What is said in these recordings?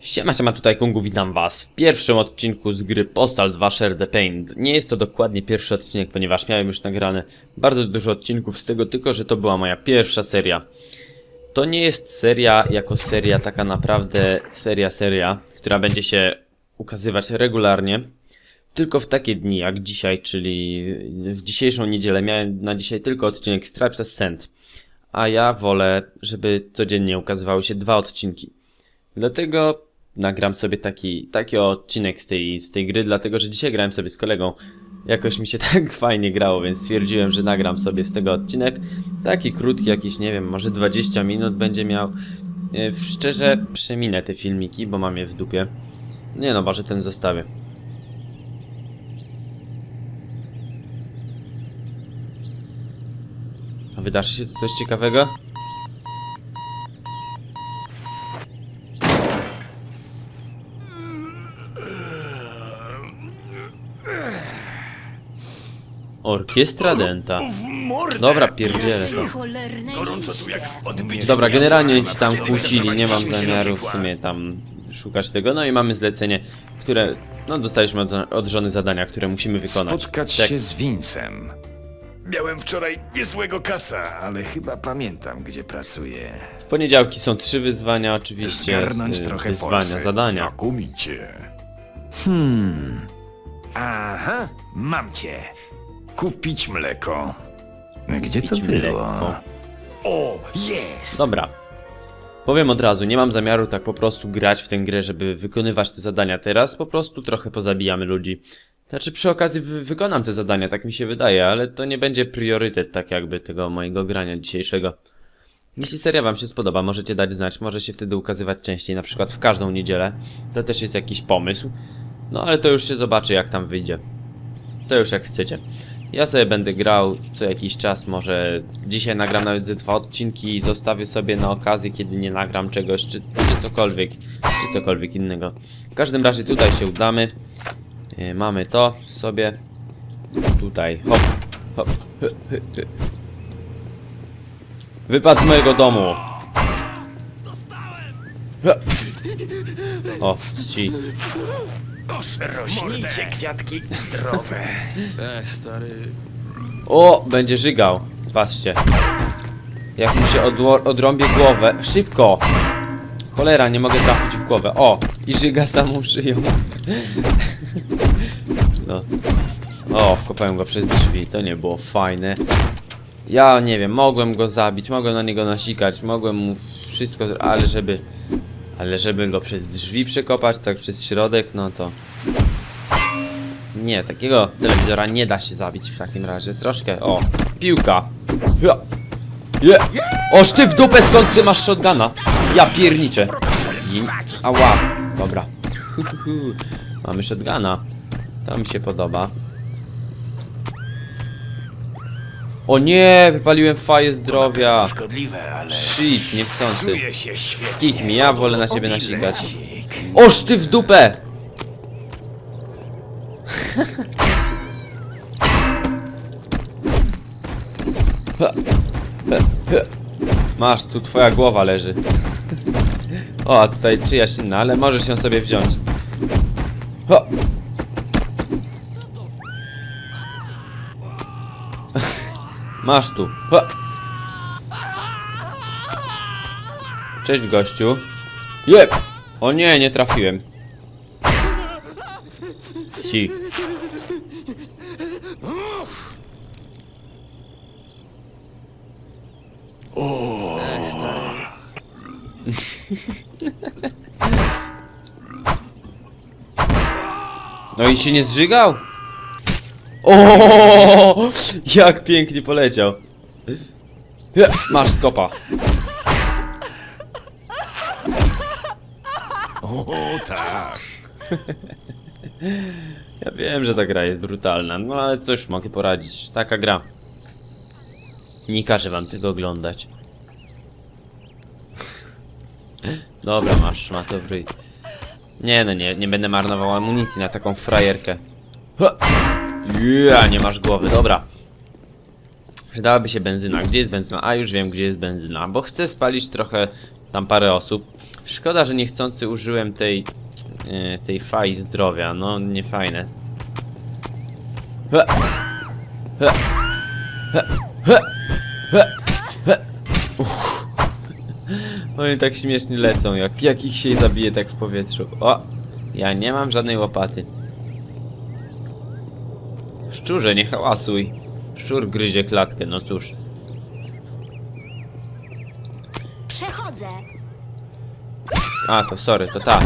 Siema, siema, tutaj Kungu, witam was w pierwszym odcinku z gry Postal 2 Share the Pain. Nie jest to dokładnie pierwszy odcinek, ponieważ miałem już nagrane bardzo dużo odcinków z tego, tylko że to była moja pierwsza seria. To nie jest seria jako seria, taka naprawdę seria, seria, która będzie się ukazywać regularnie. Tylko w takie dni jak dzisiaj, czyli w dzisiejszą niedzielę miałem na dzisiaj tylko odcinek Stripes Ascent. A ja wolę, żeby codziennie ukazywały się dwa odcinki. Dlatego nagram sobie taki, taki odcinek z tej, z tej gry, dlatego że dzisiaj grałem sobie z kolegą. Jakoś mi się tak fajnie grało, więc stwierdziłem, że nagram sobie z tego odcinek. Taki krótki, jakiś, nie wiem, może 20 minut będzie miał. E, Szczerze, przeminę te filmiki, bo mam je w dupie. Nie no, może ten zostawię. A wydarzy się coś ciekawego? Orkiestra Denta. Dobra, pierdzielę to. Cholerne Gorąco tu jak w odbyciu. Dobra, generalnie się tam kłócili, nie mam zamiaru w sumie tam szukać tego. No i mamy zlecenie, które, no dostaliśmy od, od żony zadania, które musimy wykonać. Spotkać Tak. się z Vincem. Miałem wczoraj niezłego kaca, Ale chyba pamiętam, gdzie pracuję. W poniedziałki są trzy wyzwania, oczywiście. Zgarnąć y, trochę wyzwania, forsy. zadania. znakomicie. Hmm. Aha, mam cię. Kupić mleko. Gdzie to było? mleko. O, jest! Dobra. Powiem od razu, nie mam zamiaru tak po prostu grać w tę grę, żeby wykonywać te zadania teraz, po prostu trochę pozabijamy ludzi. Znaczy przy okazji wy wykonam te zadania, tak mi się wydaje, ale to nie będzie priorytet tak jakby tego mojego grania dzisiejszego. Jeśli seria wam się spodoba, możecie dać znać, może się wtedy ukazywać częściej, na przykład w każdą niedzielę. To też jest jakiś pomysł. No ale to już się zobaczy jak tam wyjdzie. To już jak chcecie. Ja sobie będę grał co jakiś czas, może dzisiaj nagram nawet ze dwa odcinki i zostawię sobie na okazję, kiedy nie nagram czegoś, czy, czy cokolwiek, czy cokolwiek innego. W każdym razie tutaj się udamy. Yy, mamy to sobie. Tutaj, hop, hop. Wypadł z mojego domu. O, ci. Rośnijcie kwiatki zdrowe. O, będzie żygał. Patrzcie. Jak mu się odło- odrąbię głowę. Szybko! Cholera, nie mogę trafić w głowę. O! I żyga samą szyją. No. O, wkopałem go przez drzwi. To nie było fajne. Ja nie wiem, mogłem go zabić, mogłem na niego nasikać, mogłem mu wszystko, zro- ale żeby... Ale żeby go przez drzwi przekopać, tak przez środek, no to... Nie, takiego telewizora nie da się zabić w takim razie. Troszkę, o, piłka. Ja. Oż ty w dupę skąd ty masz shotguna? Ja pierniczę. I... Ała, dobra. Mamy shotguna. To mi się podoba. O nie, wypaliłem faję zdrowia. Szkodliwe, ale Shit, niechcący. czuję się świetnie. Kich mi, ja wolę na ciebie nasikać. Oż ty w dupę! Masz, tu twoja głowa leży. O, a tutaj czyjaś inna, ale możesz ją sobie wziąć. Ho. Masz tu. Ho. Cześć gościu. Jep! O nie, nie trafiłem. Ci. No i się nie zżygał? O, jak pięknie poleciał. Masz skopa. O tak. Ja wiem, że ta gra jest brutalna, no ale cóż, mogę poradzić. Taka gra. Nie każę wam tego oglądać. Dobra, masz, ma to w ryj. Nie no, nie, nie będę marnował amunicji na taką frajerkę. Ha! Ja, nie masz głowy, dobra. Przydałaby się benzyna. Gdzie jest benzyna? A, już wiem, gdzie jest benzyna. Bo chcę spalić trochę tam parę osób. Szkoda, że niechcący użyłem tej, e, tej faj zdrowia, no nie fajne. He. He. He. He. He. He. Uff. Oni tak śmiesznie lecą, jak, jak ich się zabije tak w powietrzu. O! Ja nie mam żadnej łopaty. Szczurze, nie hałasuj. Szczur gryzie klatkę, no cóż. Przechodzę. A, to sorry, to ta.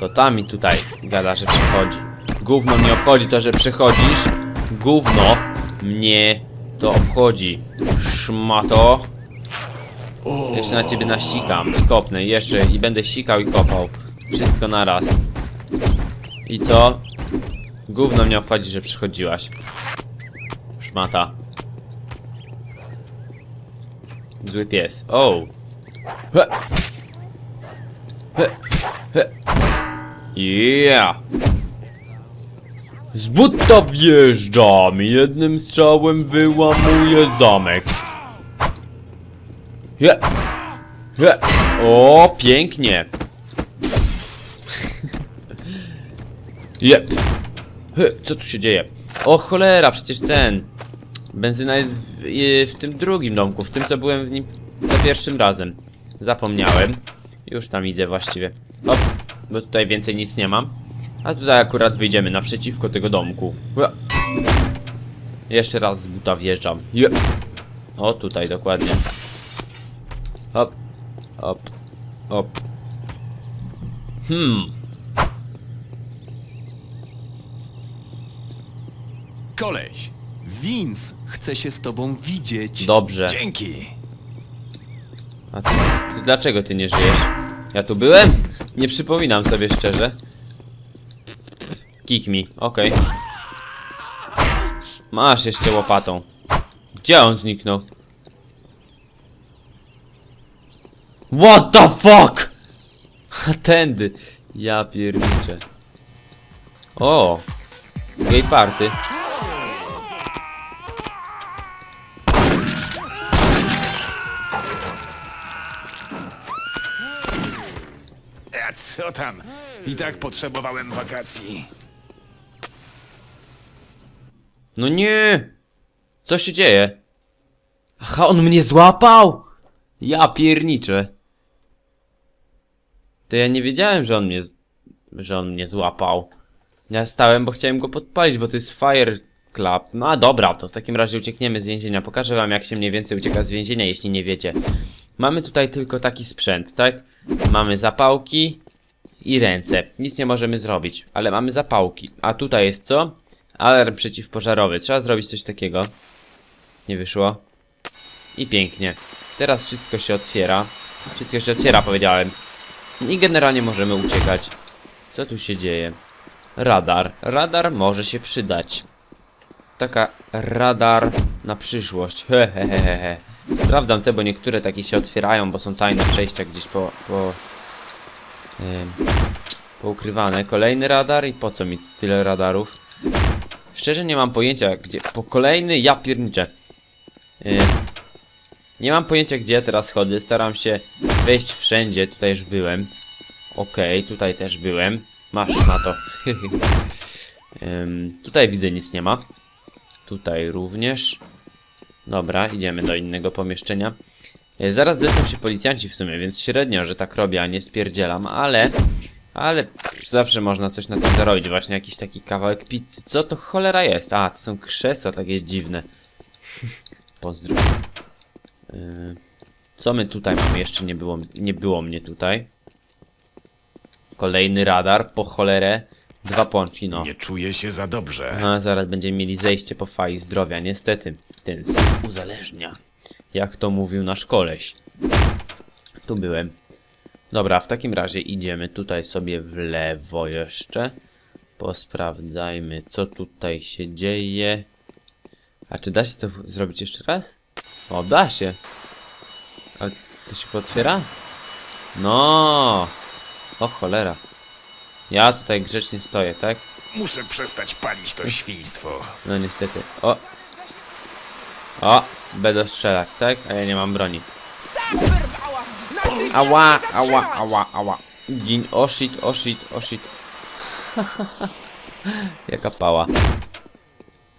To ta mi tutaj gada, że przychodzi. Gówno mnie obchodzi to, że przychodzisz. Gówno mnie to obchodzi. Szmato. Jeszcze na ciebie nasikam i kopnę. Jeszcze i będę sikał i kopał. Wszystko naraz. I co? Gówno mnie obchodzi, że przychodziłaś. Szmata. Zły pies. O! Yeah! Z butta wjeżdżam, jednym strzałem wyłamuję zamek. Je. Je. O, pięknie. Jep. He, Co tu się dzieje? O cholera, przecież ten. Benzyna jest w, w tym drugim domku, w tym co byłem w nim za pierwszym razem. Zapomniałem. Już tam idę właściwie. Hop, bo tutaj więcej nic nie mam. A tutaj akurat wyjdziemy naprzeciwko tego domku. Ua. Jeszcze raz z buta wjeżdżam. Je. O, tutaj dokładnie. Hop, hop, hop. Hmm, Koleś, Vince chce się z tobą widzieć. dobrze. Dzięki. A ty, ty dlaczego ty nie żyjesz? Ja tu byłem? Nie przypominam sobie szczerze. Kick mi, okej. Masz jeszcze łopatą. Gdzie on zniknął? What the fuck? A tędy. Ja pierniczę. O! Gay party. I tak potrzebowałem wakacji. No nie! Co się dzieje? Aha, on mnie złapał! Ja pierniczę. To ja nie wiedziałem, że on mnie, że on mnie złapał. Ja stałem, bo chciałem go podpalić, bo to jest Fire Club. No a dobra, to w takim razie uciekniemy z więzienia. Pokażę wam, jak się mniej więcej ucieka z więzienia, jeśli nie wiecie. Mamy tutaj tylko taki sprzęt, tak? Mamy zapałki i ręce. Nic nie możemy zrobić, ale mamy zapałki. A tutaj jest co? Alarm przeciwpożarowy. Trzeba zrobić coś takiego. Nie wyszło. I pięknie. Teraz wszystko się otwiera. Wszystko się otwiera, powiedziałem. I generalnie możemy uciekać. Co tu się dzieje? Radar. Radar może się przydać. Taka radar na przyszłość. Hehehehe. Sprawdzam te, bo niektóre takie się otwierają, bo są tajne przejścia gdzieś po... po poukrywane. Kolejny radar i po co mi tyle radarów? Szczerze nie mam pojęcia, gdzie... Po kolejny ja pierniczę. Yy, nie mam pojęcia, gdzie ja teraz chodzę. Staram się wejść wszędzie. Tutaj już byłem. Okej, tutaj też byłem. Masz na to. Tutaj widzę nic nie ma. Tutaj również. Dobra, idziemy do innego pomieszczenia. E, Zaraz lecą się policjanci w sumie, więc średnio, że tak robię, a nie spierdzielam, ale... Ale zawsze można coś na tym zarobić. Właśnie jakiś taki kawałek pizzy. Co to cholera jest? A, to są krzesła takie dziwne. Pozdro. Yy, co my tutaj mamy? Jeszcze nie było, nie było mnie tutaj. Kolejny radar, po cholerę. Dwa pączki, no. Nie czuję się za dobrze. No, zaraz będziemy mieli zejście po fali zdrowia. Niestety, ten uzależnia. Jak to mówił nasz koleś. Tu byłem. Dobra, w takim razie idziemy tutaj sobie w lewo jeszcze. Posprawdzajmy, co tutaj się dzieje. A czy da się to zrobić jeszcze raz? O, da się. A to się otwiera? No. O cholera. Ja tutaj grzecznie stoję, tak? Muszę przestać palić to świństwo. No niestety. O! O! Będę strzelać, tak? A ja nie mam broni. Ała, ała, ała, ała. Gin, o shit, o shit, o shit. Jaka pała.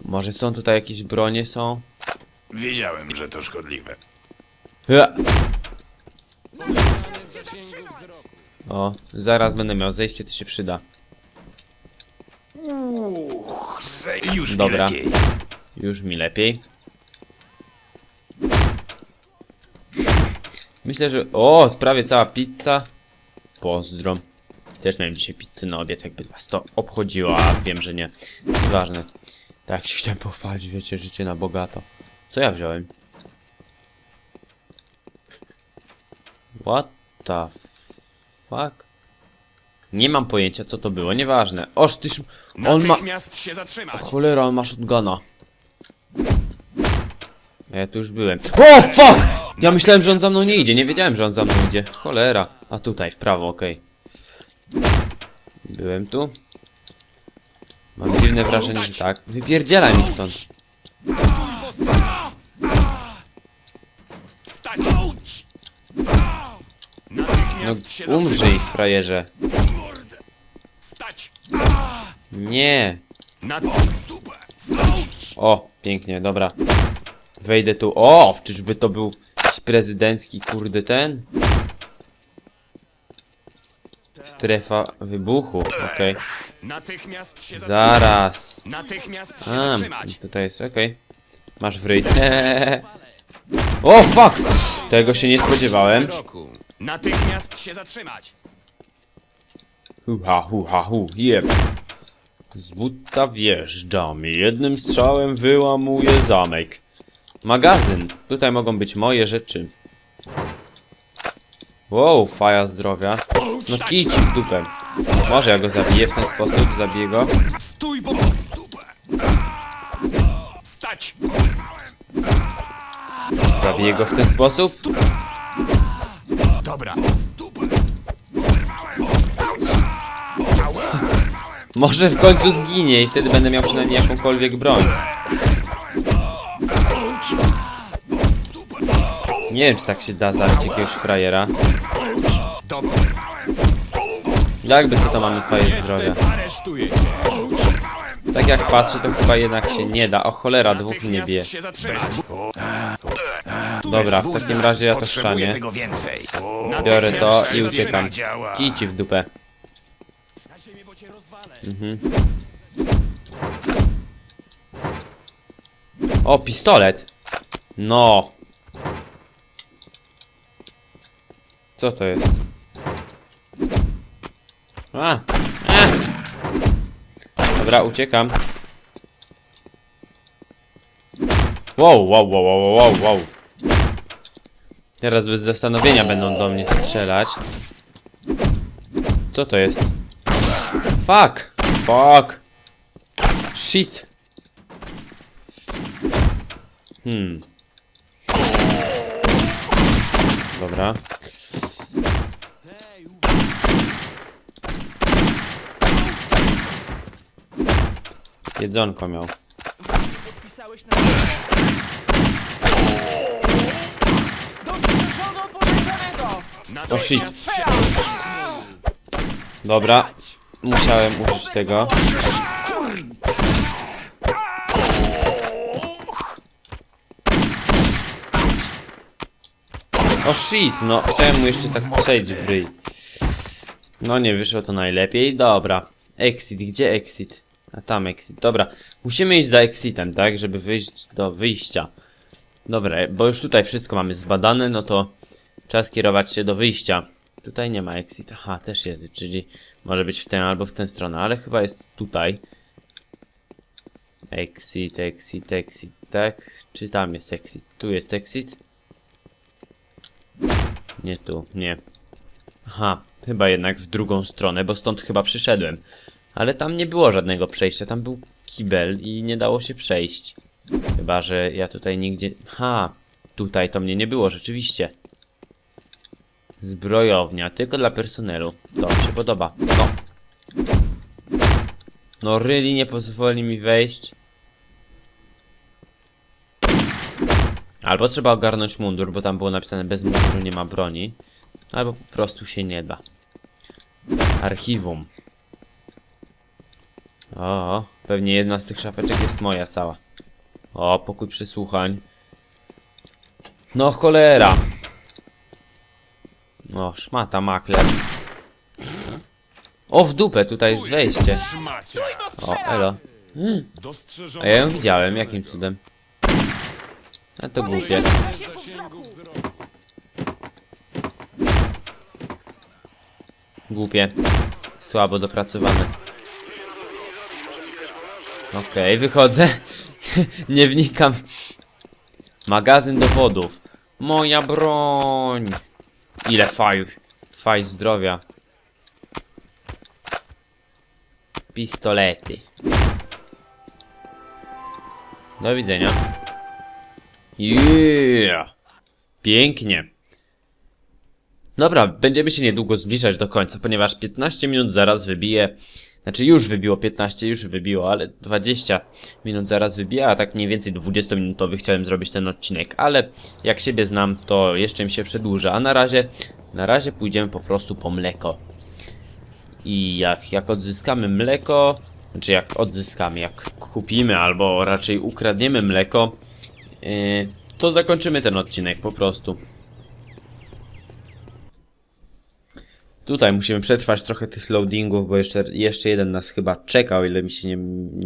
Może są tutaj jakieś bronie są? Wiedziałem, że to szkodliwe. Ja. O, zaraz będę miał zejście, to się przyda. Uch, już Dobra. mi lepiej. Już mi lepiej. Myślę, że... O, prawie cała pizza. Pozdro. Też miałem dzisiaj pizzę na obiad, jakby was to obchodziło, a wiem, że nie. Nieważne. Tak się chciałem pochwalić, wiecie, życie na bogato. Co ja wziąłem? What the fuck? Nie mam pojęcia, co to było, nieważne. Oż tyż... On ma... Się zatrzymać. O cholera, on ma shotguna. A Ja tu już byłem. O, fuck! Ja myślałem, że on za mną nie idzie. Nie wiedziałem, że on za mną idzie. Cholera. A tutaj, w prawo, okej. Byłem tu. Mam dziwne wrażenie, że tak. Wypierdzielaj mi stąd. No, umrzyj, frajerze. Nie. O, pięknie, dobra. Wejdę tu. O, czyżby to był jakiś prezydencki, kurde, ten? Strefa wybuchu, okej. Natychmiast się zatrzymać! Zaraz. Natychmiast się A, zatrzymać! tutaj jest, okej. Masz w ryj. o, fuck! Tego się nie spodziewałem. Roku. Natychmiast się zatrzymać! Huha, huha, hu, jeb. Z buta wjeżdżam jednym strzałem wyłamuję zamek. Magazyn. Tutaj mogą być moje rzeczy. Wow, faja zdrowia. No kici w dupę. Może ja go zabiję w ten sposób, zabiję go. Stój, bo... Stać! Zabiję go w ten sposób. Dobra. Może w końcu zginie i wtedy będę miał przynajmniej jakąkolwiek broń. Nie wiem, czy tak się da zabić jakiegoś frajera. Jakby co to mamy. Aresztuję cię! Tak jak patrzę, to chyba jednak się nie da. O cholera, dwóch mnie bije. Dobra, w takim razie ja to więcej. Biorę to i uciekam. Kici w dupę. Mhm. O, pistolet! No! Co to jest? A! A! Dobra, uciekam. Wow, wow, wow, wow, wow, wow. Teraz bez zastanowienia będą do mnie strzelać. Co to jest? Fuck! Fuck! Shit! Hmm. Dobra. Jedzonko miał. Pisałeś na... Dostrzeżono podejrzanego! O shit. Natychmiast się Dobra. Musiałem użyć tego. O shit, no chciałem mu jeszcze tak strzelić w ryj. No nie wyszło to najlepiej, dobra. Exit, gdzie exit? A tam exit, dobra. Musimy iść za exitem, tak, żeby wyjść do wyjścia. Dobra, bo już tutaj wszystko mamy zbadane, no to czas kierować się do wyjścia. Tutaj nie ma exit, aha, też jest, czyli może być w tę albo w tę stronę, ale chyba jest tutaj. Exit, exit, exit, tak? Czy tam jest exit? Tu jest exit? Nie tu, nie. Aha, chyba jednak w drugą stronę, bo stąd chyba przyszedłem. Ale tam nie było żadnego przejścia, tam był kibel i nie dało się przejść. Chyba, że ja tutaj nigdzie... Ha, tutaj to mnie nie było, rzeczywiście. Zbrojownia, tylko dla personelu. To mi się podoba. No. No, Ryli nie pozwoli mi wejść. Albo trzeba ogarnąć mundur, bo tam było napisane bez munduru nie ma broni. Albo po prostu się nie da. Archiwum. O, pewnie jedna z tych szafeczek jest moja cała. O, pokój przesłuchań. No cholera. No, szmata makler. O, w dupę, tutaj jest wejście. O, elo. Dostrzeżono. A ja ją widziałem, jakim cudem? A to głupie. Głupie. Słabo dopracowane. Okej, wychodzę. Nie wnikam. Magazyn dowodów. Moja broń. Ile faj. Faj zdrowia. Pistolety. Do widzenia. Yeah. Pięknie. Dobra, będziemy się niedługo zbliżać do końca, ponieważ 15 minut zaraz wybije. Znaczy już wybiło 15, już wybiło, ale 20 minut zaraz wybije, a tak mniej więcej 20-minutowy chciałem zrobić ten odcinek, ale jak siebie znam, to jeszcze mi się przedłuża, a na razie, na razie pójdziemy po prostu po mleko. I jak, jak odzyskamy mleko, znaczy jak odzyskamy, jak kupimy albo raczej ukradniemy mleko, yy, to zakończymy ten odcinek po prostu. Tutaj musimy przetrwać trochę tych loadingów, bo jeszcze, jeszcze jeden nas chyba czeka, o ile mi się nie,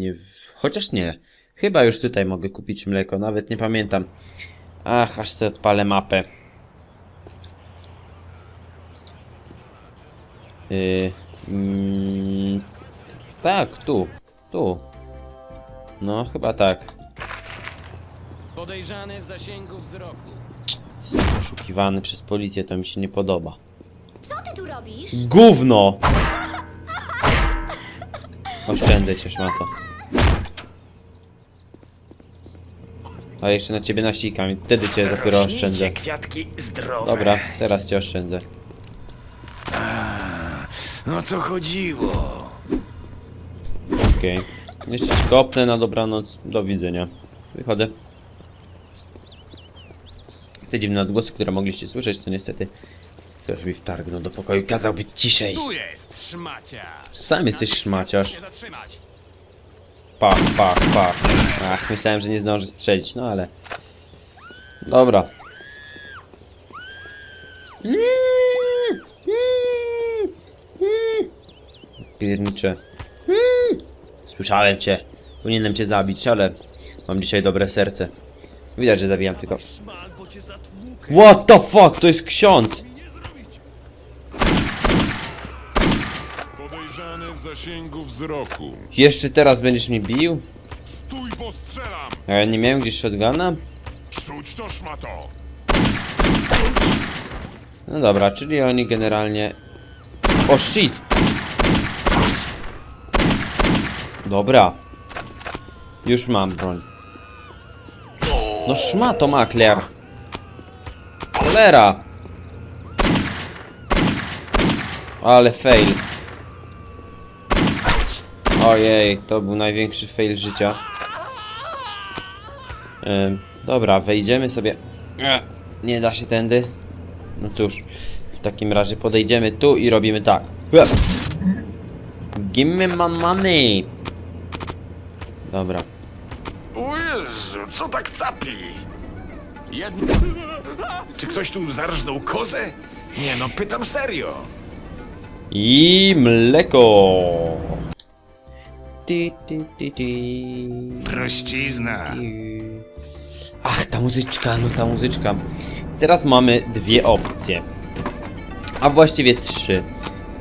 nie... Chociaż nie. Chyba już tutaj mogę kupić mleko, nawet nie pamiętam. Ach, aż sobie odpalę mapę. Yy, mm, tak, tu. Tu. No, chyba tak. Podejrzany w zasięgu wzroku. Jestem poszukiwany przez policję, to mi się nie podoba. Co robisz? Gówno! Oszczędzę cię, szmato. A jeszcze na ciebie nasikam i wtedy cię dopiero oszczędzę. Kwiatki zdrowe. Dobra, teraz cię oszczędzę. No to chodziło. Okej. Jeszcze ci kopnę na dobranoc. Do widzenia. Wychodzę. Te dziwne odgłosy, które mogliście słyszeć, to niestety ktoś mi wtargnął do pokoju. Kazał być ciszej. Tu jest szmaciarz. Sam jesteś szmaciarz. Pach, pach, pach. Ach, myślałem, że nie zdąży strzelić, no ale... Dobra. Piernicze. Słyszałem cię. Powinienem cię zabić, ale mam dzisiaj dobre serce. Widać, że zabijam tylko. What the fuck? To jest ksiądz! Podejrzany w zasięgu wzroku. Jeszcze teraz będziesz mnie bił? Stój, bo strzelam. A ja nie miałem gdzieś shotguna? Rzuć to szmato. No dobra, czyli oni generalnie... O shit! Dobra. Już mam broń. No szmato makler! Cholera! Ale fail. Ojej, to był największy fail życia. Ym, dobra, wejdziemy sobie... Nie da się tędy. No cóż, w takim razie podejdziemy tu i robimy tak. Give me my money. Dobra. O Jezu, co tak capi? Jedno... Czy ktoś tu zarżnął kozę? Nie no, pytam serio. I mleko. Prościzna. Ach, ta muzyczka, no ta muzyczka. Teraz mamy dwie opcje. A właściwie trzy.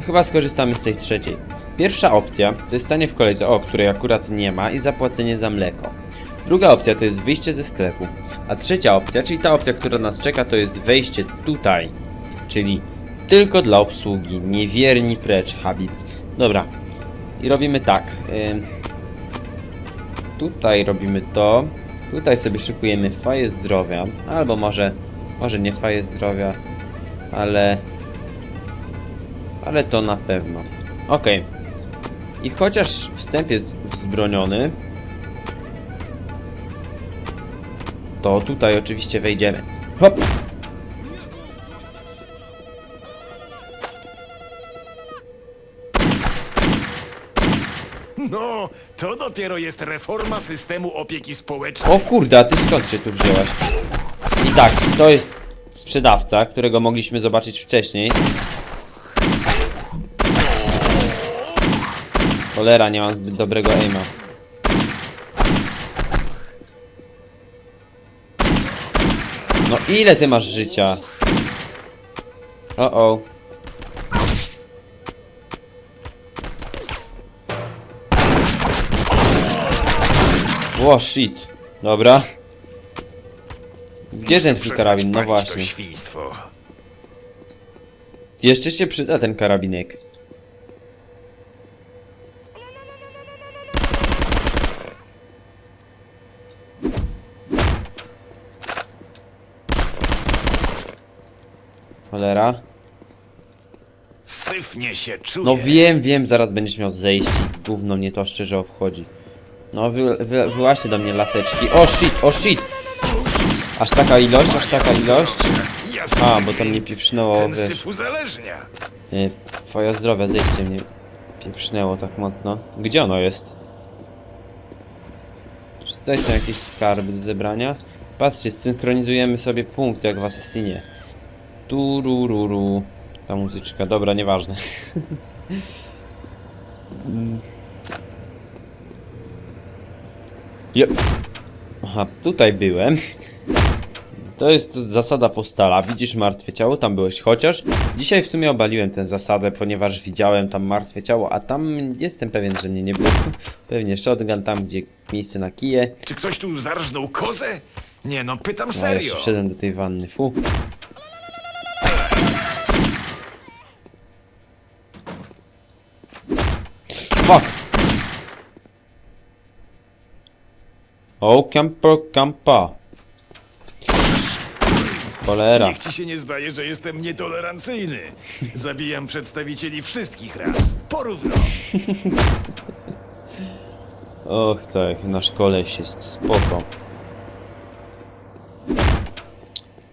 Chyba skorzystamy z tej trzeciej. Pierwsza opcja to jest stanie w kolejce, o której akurat nie ma i zapłacenie za mleko. Druga opcja to jest wyjście ze sklepu. A trzecia opcja, czyli ta opcja, która nas czeka, to jest wejście tutaj. Czyli tylko dla obsługi. Niewierni precz, Habib. Dobra. I robimy tak. Tutaj robimy to. Tutaj sobie szykujemy faję zdrowia. Albo może, może nie faję zdrowia, ale... Ale to na pewno. Okej. I chociaż wstęp jest wzbroniony, to tutaj oczywiście wejdziemy. Hop! To dopiero jest reforma systemu opieki społecznej. O kurde, a ty skąd się tu wzięłaś? I tak, to jest sprzedawca, którego mogliśmy zobaczyć wcześniej. Cholera, nie mam zbyt dobrego aima. No ile ty masz życia? O o. O shit. Dobra. Gdzie ten twój karabin? No właśnie. Świństwo. Jeszcze się przyda ten karabinek. Cholera. Syfnie się czuję. No wiem, wiem, zaraz będziesz miał zejście. Gówno mnie to szczerze obchodzi. No wy, wy, wyłaźcie do mnie laseczki. O shit, o shit! Aż taka ilość, aż taka ilość. A, bo to mnie pieprznęło, wiesz. uzależnia. Nie, twoje zdrowie, zejście mnie pieprznęło tak mocno. Gdzie ono jest? Czy tutaj są jakieś skarby do zebrania? Patrzcie, synchronizujemy sobie punkt jak w Assassinie. Turururu. Ta muzyczka, dobra, nieważne. Jep. Aha, tutaj byłem. To jest zasada postala. Widzisz martwe ciało, tam byłeś. Chociaż dzisiaj w sumie obaliłem tę zasadę, ponieważ widziałem tam martwe ciało, a tam jestem pewien, że mnie nie było. Pewnie shotgun tam, gdzie miejsce na kije. Czy ktoś tu zarżnął kozę? Nie no, pytam A serio. jeszcze wszedłem do tej wanny. Fu. Fuck! O, camper, campa. Cholera. Niech ci się nie zdaje, że jestem nietolerancyjny. Zabijam przedstawicieli wszystkich ras. Porówno. Och tak, nasz koleś jest spoko.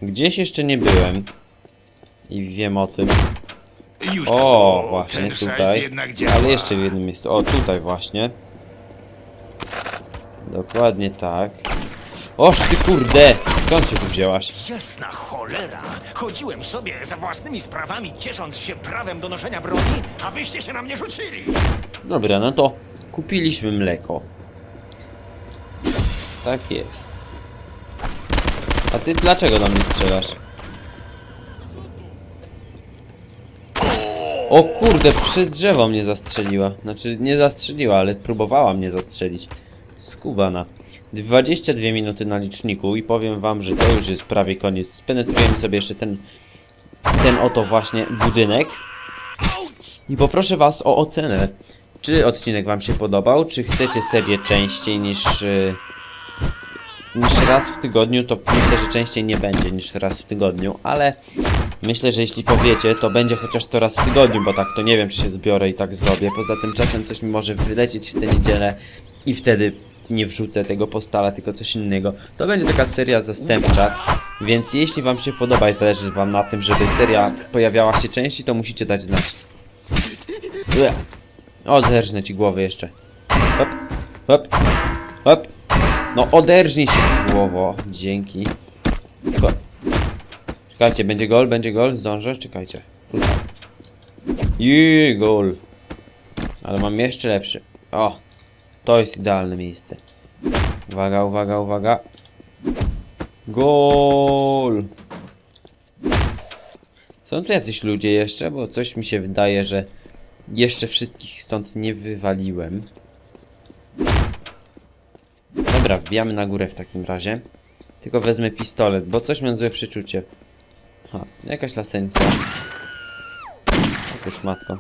Gdzieś jeszcze nie byłem. I wiem o tym. Już. O, właśnie ten szajs tutaj. jednak działa. Ale jeszcze w jednym miejscu. O, tutaj właśnie. Dokładnie tak. Oż ty kurde! Skąd się tu wzięłaś? Jasna cholera! Chodziłem sobie za własnymi sprawami, ciesząc się prawem do noszenia broni, a wyście się na mnie rzucili! Dobra, no to kupiliśmy mleko. Tak jest. A ty dlaczego do mnie strzelasz? O kurde, przez drzewo mnie zastrzeliła. Znaczy, nie zastrzeliła, ale próbowała mnie zastrzelić. Skubana. 22 minuty na liczniku i powiem wam, że to już jest prawie koniec. Spenetrujemy sobie jeszcze ten, ten oto właśnie budynek. I poproszę was o ocenę. Czy odcinek wam się podobał? Czy chcecie serię częściej niż... Yy, niż raz w tygodniu? To myślę, że częściej nie będzie niż raz w tygodniu, ale... Myślę, że jeśli powiecie, to będzie chociaż to raz w tygodniu, bo tak to nie wiem, czy się zbiorę i tak zrobię. Poza tym czasem coś mi może wylecieć w tę niedzielę i wtedy nie wrzucę tego postala, tylko coś innego. To będzie taka seria zastępcza, więc jeśli wam się podoba i zależy wam na tym, żeby seria pojawiała się częściej, to musicie dać znać. Oderżnę ci głowę jeszcze. Hop, hop, hop. No oderżnij się głowo. Dzięki. Hop. Czekajcie, będzie gol, będzie gol, zdążę, czekajcie. Tutaj. Gol. Ale mam jeszcze lepszy. O, to jest idealne miejsce. Uwaga, uwaga, uwaga. Gol. Są tu jacyś ludzie jeszcze, bo coś mi się wydaje, że jeszcze wszystkich stąd nie wywaliłem. Dobra, wbijamy na górę w takim razie. Tylko wezmę pistolet, bo coś mam złe przeczucie. Ha, jakaś laseńca. Otóż matko.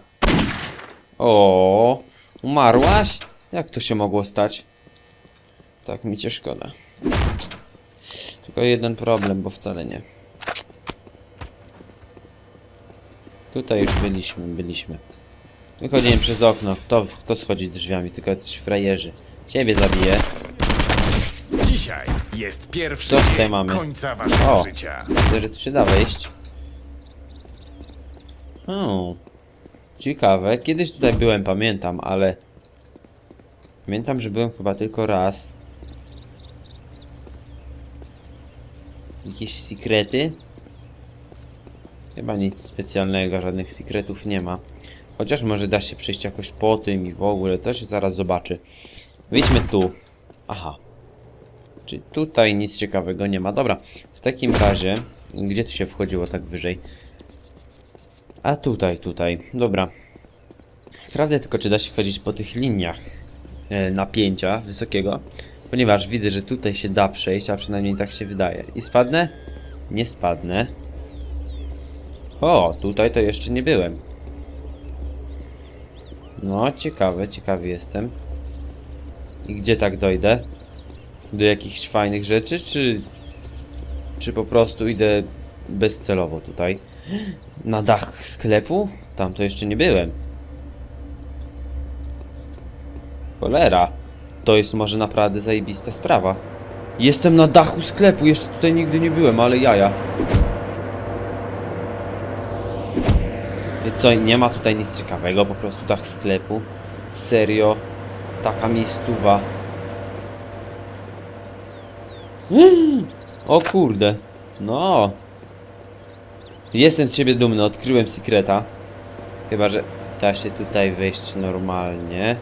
O, umarłaś? Jak to się mogło stać? Tak mi cię szkoda. Tylko jeden problem, bo wcale nie. Tutaj już byliśmy, byliśmy. Wychodziłem przez okno. Kto, kto schodzi drzwiami? Tylko jacyś frajerzy. Ciebie zabiję. Dzisiaj jest pierwszy Co tutaj mamy? końca waszego O. życia. Widzę, że tu się da wejść. O, ciekawe. Kiedyś tutaj byłem, pamiętam, ale Pamiętam, że byłem chyba tylko raz. Jakieś sekrety? Chyba nic specjalnego, żadnych sekretów nie ma. Chociaż może da się przejść jakoś po tym i w ogóle, to się zaraz zobaczy. Wyjdźmy tu. Aha. Czy tutaj nic ciekawego nie ma? Dobra, w takim razie, gdzie tu się wchodziło tak wyżej? A tutaj, tutaj. Dobra. Sprawdzę tylko, czy da się chodzić po tych liniach napięcia wysokiego, ponieważ widzę, że tutaj się da przejść, a przynajmniej tak się wydaje. I spadnę? Nie spadnę. O, tutaj to jeszcze nie byłem. No, ciekawe, ciekawy jestem. I gdzie tak dojdę? Do jakichś fajnych rzeczy, czy... Czy po prostu idę bezcelowo tutaj? Na dach sklepu? Tam to jeszcze nie byłem. Cholera. To jest może naprawdę zajebista sprawa. Jestem na dachu sklepu, jeszcze tutaj nigdy nie byłem, ale jaja. Co, nie ma tutaj nic ciekawego, po prostu dach sklepu. Serio. Taka miejscowa. O kurde. No. Jestem z siebie dumny, odkryłem sekreta. Chyba, że da się tutaj wejść normalnie.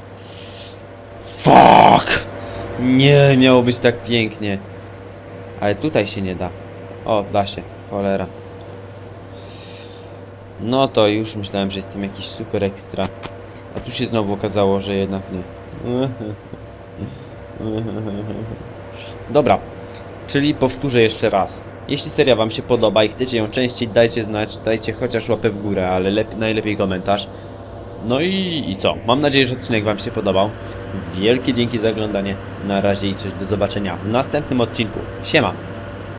Fuck! Nie, miało być tak pięknie. Ale tutaj się nie da. O, da się. Cholera. No to już myślałem, że jestem jakiś super ekstra. A tu się znowu okazało, że jednak nie. Dobra. Czyli powtórzę jeszcze raz. Jeśli seria wam się podoba i chcecie ją częściej, dajcie znać, dajcie chociaż łapę w górę, ale lep- najlepiej komentarz. No i, i co? Mam nadzieję, że odcinek wam się podobał. Wielkie dzięki za oglądanie. Na razie i cześć, do zobaczenia w następnym odcinku. Siema!